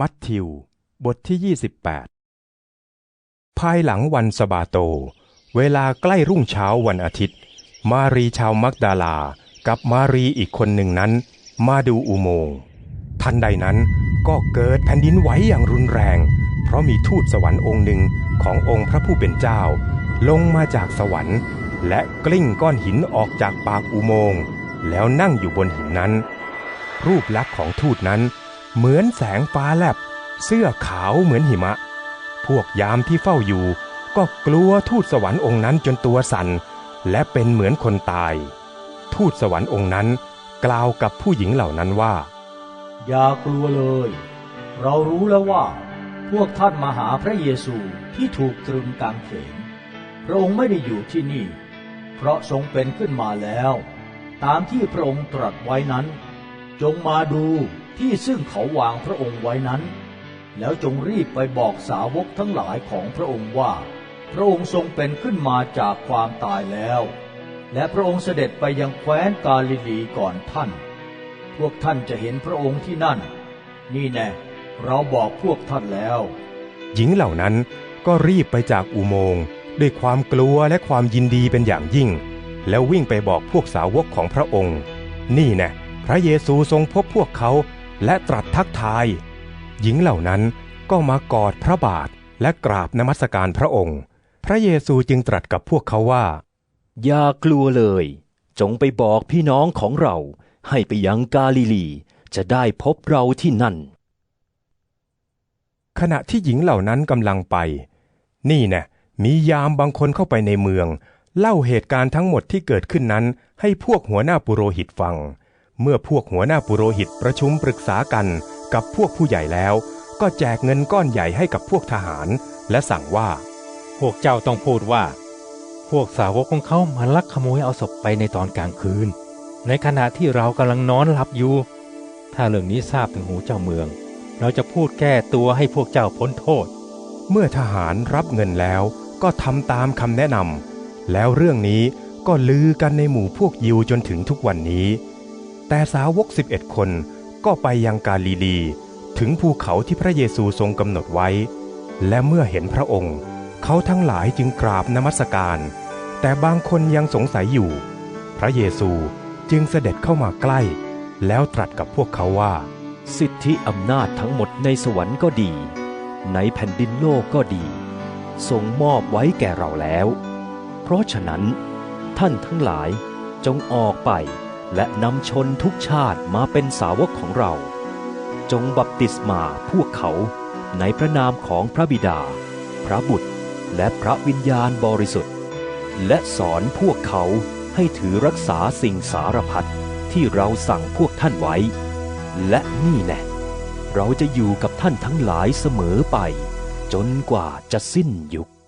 มัทธิว บทที่ 28 ภายหลังวันสบาโต เวลาใกล้รุ่งเช้าวันอาทิตย์ มารีชาวมักดาลา กับมารีอีกคนหนึ่งนั้น มาดูอุโมงค์ทันใดนั้นก็เกิดแผ่นดินไหวอย่างรุนแรง เพราะมีทูตสวรรค์องค์หนึ่งขององค์พระผู้เป็นเจ้า ลงมาจากสวรรค์ และกลิ้งก้อนหินออกจากปากอุโมงค์แล้วนั่งอยู่บนหินนั้น รูปลักษณ์ของทูตนั้น เหมือนแสงฟ้าแลบ เสื้อขาวเหมือนหิมะ พวกยามที่เฝ้าอยู่ ก็กลัวทูตสวรรค์องค์นั้นจนตัวสั่น และเป็นเหมือนคนตาย ทูตสวรรค์องค์นั้น กล่าวกับผู้หญิงเหล่านั้นว่า อย่ากลัวเลย เรารู้แล้วว่า พวกท่านมาหาพระเยซูที่ถูกตรึงกางเขนพระองค์ไม่ได้อยู่ที่นี่ เพราะทรงเป็นขึ้นมาแล้ว ตามที่พระองค์ตรัสไว้นั้น จงมาดูที่ซึ่งเขาวางพระองค์ไว้นั้น แล้วจงรีบไปบอกสาวกทั้งหลายของพระองค์ว่า พระองค์ทรงเป็นขึ้นมาจากความตายแล้ว และพระองค์เสด็จไปยังแคว้นกาลิลีก่อนท่าน พวกท่านจะเห็นพระองค์ที่นั่น นี่แน่เราบอกพวกท่านแล้ว หญิงเหล่านั้นก็รีบไปจากอุโมงค์ด้วยความกลัวและความยินดีเป็นอย่างยิ่ง แล้ววิ่งไปบอกพวกสาวกของพระองค์ นี่แน่ พระเยซูทรงพบพวกเขาและตรัสทักทาย หญิงเหล่านั้นก็มากอดพระบาทและกราบนมัสการพระองค์ พระเยซูจึงตรัสกับพวกเขาว่า อย่ากลัวเลย จงไปบอกพี่น้องของเราให้ไปยังกาลิลี จะได้พบเราที่นั่น ขณะที่หญิงเหล่านั้นกำลังไป นี่แน่มียามบางคนเข้าไปในเมือง เล่าเหตุการณ์ทั้งหมดที่เกิดขึ้นนั้นให้พวกหัวหน้าปุโรหิตฟัง เมื่อพวกหัวหน้าปุโรหิตประชุมปรึกษากันกับพวกผู้ใหญ่แล้ว ก็แจกเงินก้อนใหญ่ให้กับพวกทหาร และสั่งว่า พวกเจ้าต้องพูดว่า พวกสาวกของเขามาลักขโมยเอาศพไปในตอนกลางคืน ในขณะที่เรากำลังนอนหลับอยู่ ถ้าเรื่องนี้ทราบถึงหูเจ้าเมือง เราจะพูดแก้ตัวให้พวกเจ้าพ้นโทษ เมื่อทหารรับเงินแล้วก็ทำตามคำแนะนำแล้วเรื่องนี้ก็ลือกันในหมู่พวกยิวจนถึงทุกวันนี้ แต่สาวก 11 คนก็ไปยังกาลิลี ถึงภูเขาที่พระเยซูทรงกำหนดไว้ และเมื่อเห็นพระองค์ เขาทั้งหลายจึงกราบนมัสการ แต่บางคนยังสงสัยอยู่ พระเยซูจึงเสด็จเข้ามาใกล้ แล้วตรัสกับพวกเขาว่า สิทธิอำนาจทั้งหมดในสวรรค์ก็ดี ในแผ่นดินโลกก็ดีทรงมอบไว้แก่เราแล้ว เพราะฉะนั้น ท่านทั้งหลายจงออกไป และนำชนทุกชาติมาเป็นสาวกของเรา จงบัพติศมาพวกเขาในพระนามของพระบิดา พระบุตร และพระวิญญาณบริสุทธิ์ และสอนพวกเขาให้ถือรักษาสิ่งสารพัดที่เราสั่งพวกท่านไว้ และนี่แน่เราจะอยู่กับท่านทั้งหลายเสมอไป จนกว่าจะสิ้นยุค